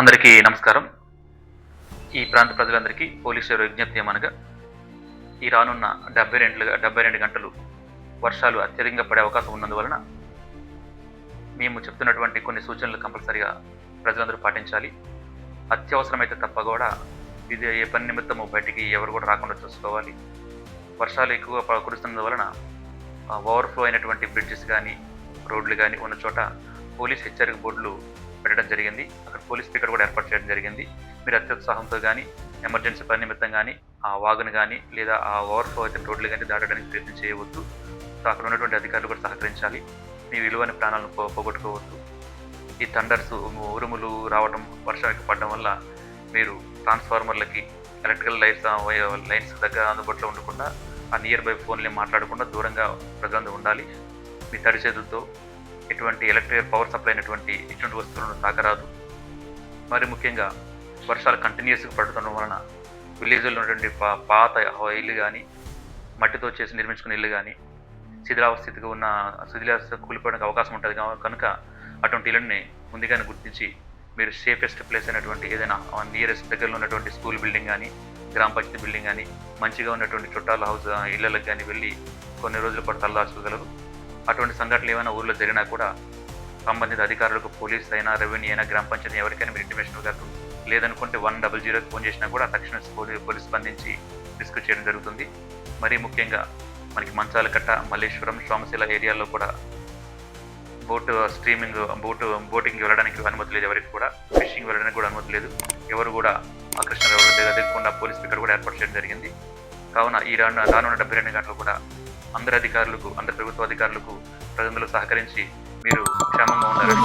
అందరికీ నమస్కారం. ఈ ప్రాంత ప్రజలందరికీ పోలీసుల విజ్ఞప్తి ఏమనగా ఈ రానున్న డెబ్బై రెండు డెబ్బై రెండు గంటలు వర్షాలు అత్యధికంగా పడే అవకాశం ఉన్నందువలన మేము చెప్తున్నటువంటి కొన్ని సూచనలు కంపల్సరిగా ప్రజలందరూ పాటించాలి. అత్యవసరమైతే తప్ప కూడా ఇది ఏ పని నిమిత్తము బయటికి ఎవరు కూడా రాకుండా చూసుకోవాలి. వర్షాలు ఎక్కువగా కురుస్తున్నందువలన ఓవర్ఫ్లో అయినటువంటి బ్రిడ్జెస్ కానీ రోడ్లు కానీ ఉన్న చోట పోలీస్ హెచ్చరిక బోర్డులు జరిగింది. అక్కడ పోలీస్ పికెట్ కూడా ఏర్పాటు చేయడం జరిగింది. మీరు అత్యుత్సాహంతో కానీ ఎమర్జెన్సీ పని నిమిత్తం కానీ ఆ వాగును కానీ లేదా ఆ ఓవర్ఫ్లో అయితే రోడ్లు కానీ దాటడానికి ప్రయత్నం చేయవద్దు. సో అక్కడ ఉన్నటువంటి అధికారులు కూడా సహకరించాలి. మీ విలువైన ప్రాణాలను పోగొట్టుకోవద్దు. ఈ థండర్స్ ఉరుములు రావడం వర్షం ఎక్కువ పడడం వల్ల మీరు ట్రాన్స్ఫార్మర్లకి ఎలక్ట్రికల్ లైట్స్ లైన్స్ దగ్గర అందుబాటులో ఉండకుండా ఆ నియర్ బై ఫోన్లే మాట్లాడకుండా దూరంగా ప్రజలందరూ ఉండాలి. మీ తడి చేతులతో ఎటువంటి ఎలక్ట్రిక్ పవర్ సప్లై అయినటువంటి ఇటువంటి వస్తువులను తాకరాదు. మరి ముఖ్యంగా వర్షాలు కంటిన్యూస్గా పడటం వలన విలేజ్లో ఉన్నటువంటి పా- పాత ఇల్లు కానీ మట్టితో చేసి నిర్మించుకున్న ఇల్లు కానీ శిథిలావస్థితిగా ఉన్న శిథిలావస్థ కూలిపోవడానికి అవకాశం ఉంటుంది కనుక అటువంటి ఇళ్ళని ముందుగానే గుర్తించి మీరు సేఫెస్ట్ ప్లేస్ అయినటువంటి ఏదైనా నియరెస్ట్ దగ్గరలో ఉన్నటువంటి స్కూల్ బిల్డింగ్ కానీ గ్రామ పంచాయతీ బిల్డింగ్ కానీ మంచిగా ఉన్నటువంటి చుట్టాల హౌస్ ఇళ్ళకి ఇళ్ళలకు కానీ వెళ్ళి కొన్ని రోజుల పాటు తలదాచుకోగలరు. అటువంటి సంఘటనలు ఏమైనా ఊర్లో జరిగినా కూడా సంబంధిత అధికారులకు పోలీస్ అయినా రెవెన్యూ అయినా గ్రామ పంచాయతీ ఎవరికైనా మీరు ఇంటిమేషన్ ఇవ్వగలరు లేదనుకుంటే వన్ డబల్ జీరోకి ఫోన్ చేసినా కూడా తక్షణ పోలీస్ స్పందించి డిస్కస్ చేయడం జరుగుతుంది. మరీ ముఖ్యంగా మనకి మంచాల కట్ట మల్లేశ్వరం సోమశిల ఏరియాలో కూడా బోటు స్ట్రీమింగ్ బోటు బోటింగ్ వెళ్ళడానికి అనుమతి లేదు ఎవరికి కూడా. ఫిషింగ్ వెళ్ళడానికి కూడా అనుమతి లేదు. ఎవరు కూడా ఆ కృష్ణ ఎవరు దగ్గర పోలీస్ స్పీకర్ కూడా ఏర్పాటు చేయడం జరిగింది. కావున ఈ రాను రానున్న డెబ్బై రెండు గంటలు కూడా అందరి అధికారులకు అందరి ప్రభుత్వ అధికారులకు ప్రజలందరూ సహకరించి మీరు క్షేమంగా ఉండాలని